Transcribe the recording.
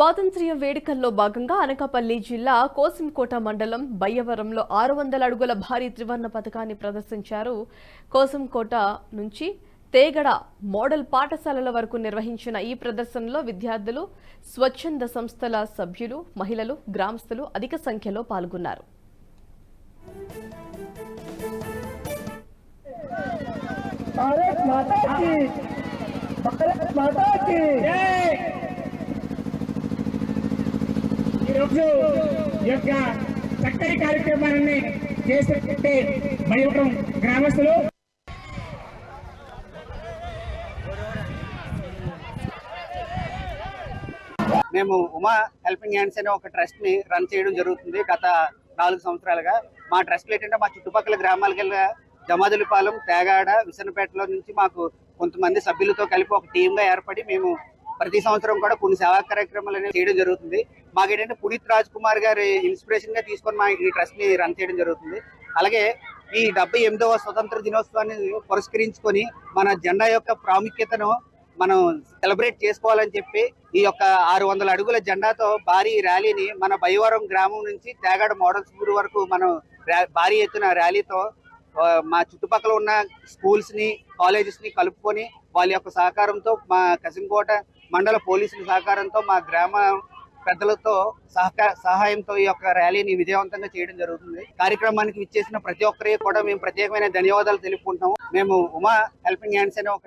స్వాతంత్ర్య వేడుకల్లో భాగంగా అనకాపల్లి జిల్లా కోసంకోట మండలం బయ్యవరంలో ఆరు వందల అడుగుల భారీ త్రివర్ణ పథకాన్ని ప్రదర్శించారు. కోసంకోట నుంచి తేగడ మోడల్ పాఠశాలల వరకు నిర్వహించిన ఈ ప్రదర్శనలో విద్యార్థులు స్వచ్ఛంద సంస్థల సభ్యులు మహిళలు గ్రామస్తులు అధిక సంఖ్యలో పాల్గొన్నారు. భారత్ మాతా భారత్ మాతా రోజు ఈ యొక్క చక్కటి కార్యక్రమాన్ని చేసినట్టే మయూరం గ్రామస్తులు. మేము ఉమా హెల్పింగ్ హ్యాండ్స్ అనే ఒక ట్రస్ట్ని రన్ చేయడం జరుగుతుంది గత నాలుగు సంవత్సరాలుగా. మా ట్రస్ట్ ఏంటంటే మా చుట్టుపక్కల గ్రామాలకు వెళ్ళిన జమాదులపాలెం తేగాడ విసనపేటలో నుంచి మాకు కొంతమంది సభ్యులతో కలిపి ఒక టీంగా ఏర్పడి మేము ప్రతి సంవత్సరం కూడా కొన్ని సేవా కార్యక్రమాలు అనేవి చేయడం జరుగుతుంది. మాకు ఏంటంటే పునీత్ రాజ్ కుమార్ గారి ఇన్స్పిరేషన్గా తీసుకొని మా ఈ ట్రస్ట్ని రన్ చేయడం జరుగుతుంది. అలాగే ఈ డెబ్బై ఎనిమిదవ స్వతంత్ర దినోత్సవాన్ని పురస్కరించుకొని మన జెండా యొక్క ప్రాముఖ్యతను మనం సెలబ్రేట్ చేసుకోవాలని చెప్పి ఈ యొక్క ఆరు వందల అడుగుల జెండాతో భారీ ర్యాలీని మన బైవరం గ్రామం నుంచి తేగాడ మోడల్ స్కూల్ వరకు మనం భారీ ఎత్తున ర్యాలీతో మా చుట్టుపక్కల ఉన్న స్కూల్స్ని కాలేజెస్ని కలుపుకొని వాళ్ళ యొక్క సహకారంతో మా కసింకోట మండల పోలీసుల సహకారంతో మా గ్రామ పెద్దలతో సహకార సహాయంతో ఈ యొక్క ర్యాలీని విజయవంతంగా చేయడం జరుగుతుంది. కార్యక్రమానికి విచ్చేసిన ప్రతి ఒక్కరికి కూడా మేము ప్రత్యేకమైన ధన్యవాదాలు తెలుపుకుంటాము మేము ఉమా హెల్పింగ్ హ్యాండ్స్ అనే ఒక